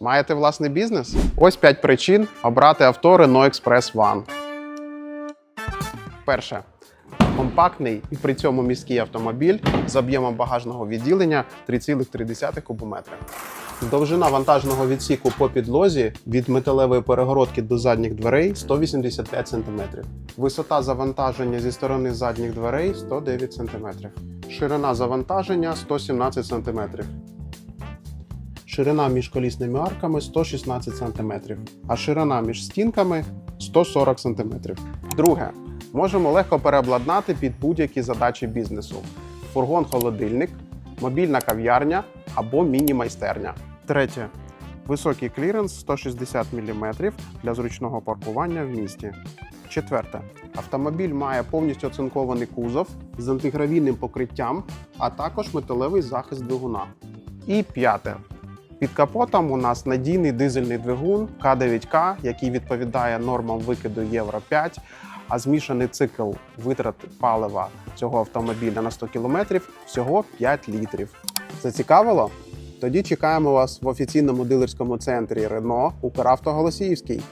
Маєте власний бізнес? Ось 5 причин обрати авто Renault Express One. Перше. Компактний і при цьому міський автомобіль з об'ємом багажного відділення 3,3 кубометри. Довжина вантажного відсіку по підлозі від металевої перегородки до задніх дверей 185 см. Висота завантаження зі сторони задніх дверей 109 см. Ширина завантаження 117 см. Ширина між колісними арками 116 см, а ширина між стінками 140 см. Друге. Можемо легко переобладнати під будь-які задачі бізнесу: фургон-холодильник, мобільна кав'ярня або міні-майстерня. Третє. Високий кліренс 160 мм для зручного паркування в місті. Четверте. Автомобіль має повністю оцинкований кузов з антигравійним покриттям, а також металевий захист двигуна. І п'яте. Під капотом у нас надійний дизельний двигун К9К, який відповідає нормам викиду Євро 5, а змішаний цикл витрат палива цього автомобіля на 100 км всього 5 літрів. Зацікавило? Тоді чекаємо вас в офіційному дилерському центрі Рено Укравто Голосіївський.